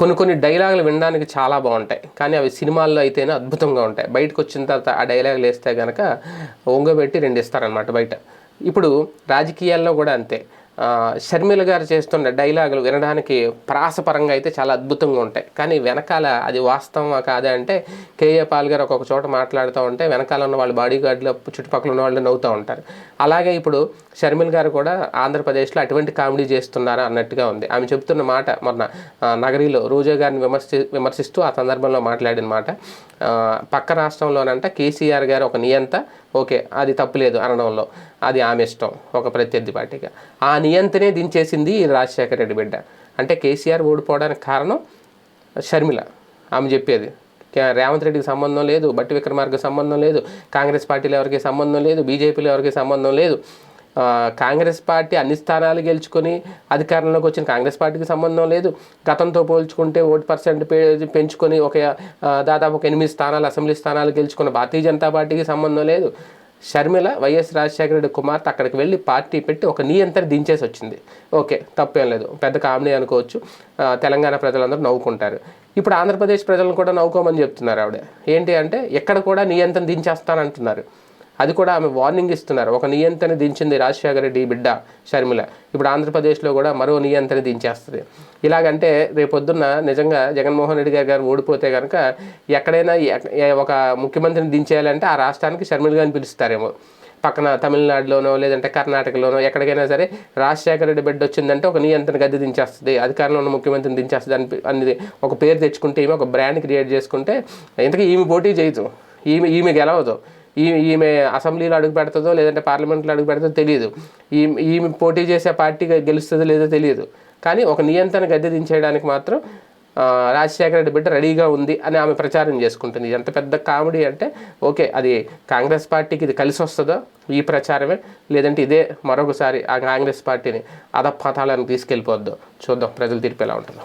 కొన్ని కొన్ని డైలాగులు వినడానికి చాలా బాగుంటాయి. కానీ అవి సినిమాల్లో అయితేనే అద్భుతంగా ఉంటాయి. బయటకు వచ్చిన తర్వాత ఆ డైలాగులు వేస్తే కనుక ఒంగబెట్టి రెండు ఇస్తారనమాట బయట. ఇప్పుడు రాజకీయాల్లో కూడా అంతే. షర్మిల గారు చేస్తున్న డైలాగులు వినడానికి ప్రాసపరంగా అయితే చాలా అద్భుతంగా ఉంటాయి. కానీ వెనకాల అది వాస్తవమా కాదా అంటే కేఏ పాల్ గారు ఒక్కొక్క చోట మాట్లాడుతూ ఉంటే వెనకాల ఉన్న వాళ్ళ బాడీ గార్డులు చుట్టుపక్కల ఉన్న వాళ్ళు నవ్వుతూ ఉంటారు. అలాగే ఇప్పుడు షర్మిల గారు కూడా ఆంధ్రప్రదేశ్లో అటువంటి కామెడీ చేస్తున్నారా అన్నట్టుగా ఉంది. ఆమె చెప్తున్న మాట మొన్న నగరిలో రోజా గారిని విమర్శి విమర్శిస్తూ ఆ సందర్భంలో మాట్లాడిన మాట పక్క రాష్ట్రంలోనంట కేసీఆర్ గారు ఒక నియంత ఓకే అది తప్పులేదు అనడంలో. అది ఆమె ఇష్టం ఒక ప్రత్యర్థి పార్టీగా. ఆ నియంతనే దించేసింది రాజశేఖర రెడ్డి బిడ్డ. అంటే కేసీఆర్ ఓడిపోవడానికి కారణం షర్మిల. ఆమె చెప్పేది రేవంత్ రెడ్డికి సంబంధం లేదు బట్టి విక్రమార్గ సంబంధం లేదు కాంగ్రెస్ పార్టీలో ఎవరికి సంబంధం లేదు బీజేపీలో ఎవరికి సంబంధం లేదు కాంగ్రెస్ పార్టీ అన్ని స్థానాలు గెలుచుకొని అధికారంలోకి వచ్చిన కాంగ్రెస్ పార్టీకి సంబంధం లేదు. గతంతో పోల్చుకుంటే ఓటు పర్సెంట్ పెంచుకొని ఒక దాదాపు ఒక ఎనిమిది స్థానాలు అసెంబ్లీ స్థానాలు గెలుచుకున్న భారతీయ జనతా పార్టీకి సంబంధం లేదు. షర్మిల వైఎస్ రాజశేఖర రెడ్డి కుమార్తె అక్కడికి వెళ్ళి పార్టీ పెట్టి ఒక నియంత్రణ దించేసి వచ్చింది. ఓకే తప్పేం లేదు. పెద్ద కామెడీ అనుకోవచ్చు. తెలంగాణ ప్రజలందరూ నవ్వుకుంటారు. ఇప్పుడు ఆంధ్రప్రదేశ్ ప్రజలను కూడా నవ్వుకోమని చెప్తున్నారు ఆవిడ. ఏంటి అంటే ఎక్కడ కూడా నియంత్రణ దించేస్తానంటున్నారు. అది కూడా ఆమె వార్నింగ్ ఇస్తున్నారు. ఒక నియంత్రణ దించింది రాజశేఖర రెడ్డి బిడ్డ షర్మిల. ఇప్పుడు ఆంధ్రప్రదేశ్లో కూడా మరో నియంత్రణ దించేస్తుంది. ఇలాగంటే రేపొద్దున్న నిజంగా జగన్మోహన్ రెడ్డి గారు గారు ఓడిపోతే కనుక ఎక్కడైనా ఒక ముఖ్యమంత్రిని దించేయాలంటే ఆ రాష్ట్రానికి షర్మిల గారిని పిలుస్తారేమో. పక్కన తమిళనాడులోనో లేదంటే కర్ణాటకలోనో ఎక్కడికైనా సరే రాజశేఖర రెడ్డి బిడ్డ వచ్చిందంటే ఒక నియంత్రణ గద్దె దించేస్తుంది. అధికారంలో ఉన్న ముఖ్యమంత్రిని దించేస్తుంది అని అనేది ఒక పేరు తెచ్చుకుంటే ఈమె ఒక బ్రాండ్ క్రియేట్ చేసుకుంటే ఇంతకీ ఈమె పోటీ చేయదు. ఈమె ఈమె గెలవదు. ఈమె ఈమె అసెంబ్లీలో అడుగు పెడుతుందో లేదంటే పార్లమెంట్లో అడుగు పెడుతుందో తెలియదు. ఈ ఈమె పోటీ చేసే పార్టీ గెలుస్తుందో లేదో తెలియదు. కానీ ఒక నియంత్రణ గద్దె దించేయడానికి మాత్రం రాజశేఖర రెడ్డి బిడ్డ రెడీగా ఉంది అని ఆమె ప్రచారం చేసుకుంటుంది. ఎంత పెద్ద కామెడీ అంటే ఓకే అది కాంగ్రెస్ పార్టీకి ఇది కలిసి వస్తుందో? ఈ ప్రచారమే. లేదంటే ఇదే మరొకసారి ఆ కాంగ్రెస్ పార్టీని అధపాతాలను తీసుకెళ్ళిపోద్దో? చూద్దాం ప్రజలు తీర్పు ఎలా ఉంటుందో.